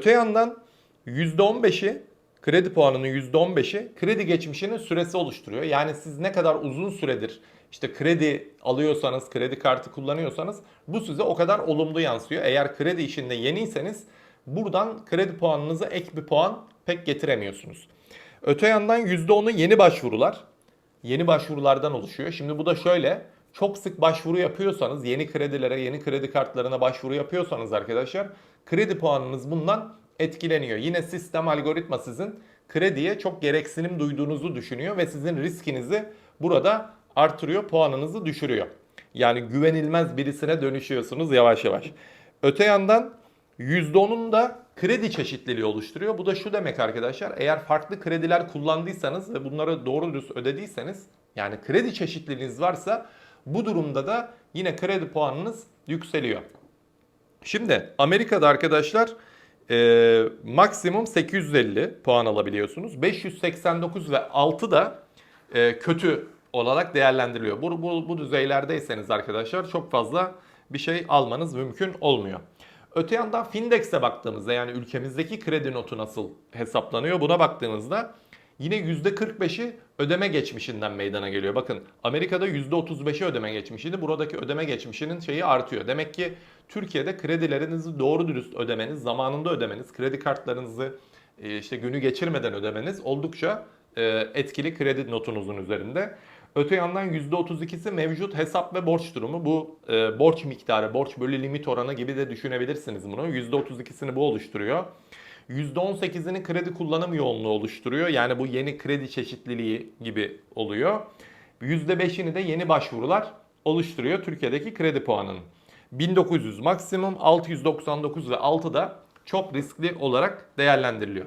Öte yandan %15'i kredi puanının %15'i kredi geçmişinin süresi oluşturuyor. Yani siz ne kadar uzun süredir işte kredi alıyorsanız, kredi kartı kullanıyorsanız bu size o kadar olumlu yansıyor. Eğer kredi işinde yeniyseniz buradan kredi puanınıza ek bir puan pek getiremiyorsunuz. Öte yandan %10'u yeni başvurular. Yeni başvurulardan oluşuyor. Şimdi bu da şöyle. Çok sık başvuru yapıyorsanız, yeni kredilere, yeni kredi kartlarına başvuru yapıyorsanız arkadaşlar, kredi puanınız bundan etkileniyor. Yine sistem algoritma sizin krediye çok gereksinim duyduğunuzu düşünüyor ve sizin riskinizi burada artırıyor, puanınızı düşürüyor. Yani güvenilmez birisine dönüşüyorsunuz yavaş yavaş. Öte yandan %10'un da kredi çeşitliliği oluşturuyor. Bu da şu demek arkadaşlar. Eğer farklı krediler kullandıysanız ve bunları doğru dürüst ödediyseniz yani kredi çeşitliliğiniz varsa bu durumda da yine kredi puanınız yükseliyor. Şimdi Amerika'da arkadaşlar e, maksimum 850 puan alabiliyorsunuz. 589 ve 6 da e, kötü olarak değerlendiriliyor. Bu, bu, bu düzeylerdeyseniz arkadaşlar çok fazla bir şey almanız mümkün olmuyor. Öte yandan Findex'e baktığımızda yani ülkemizdeki kredi notu nasıl hesaplanıyor buna baktığımızda yine %45'i ödeme geçmişinden meydana geliyor. Bakın Amerika'da %35'i ödeme geçmişiydi. Buradaki ödeme geçmişinin şeyi artıyor. Demek ki Türkiye'de kredilerinizi doğru dürüst ödemeniz, zamanında ödemeniz, kredi kartlarınızı e, işte günü geçirmeden ödemeniz oldukça e, etkili kredi notunuzun üzerinde. Öte yandan %32'si mevcut hesap ve borç durumu. Bu e, borç miktarı, borç bölü limit oranı gibi de düşünebilirsiniz bunu. %32'sini bu oluşturuyor. %18'ini kredi kullanım yoğunluğu oluşturuyor. Yani bu yeni kredi çeşitliliği gibi oluyor. %5'ini de yeni başvurular oluşturuyor Türkiye'deki kredi puanının. 1900 maksimum, 699 ve 6 da çok riskli olarak değerlendiriliyor.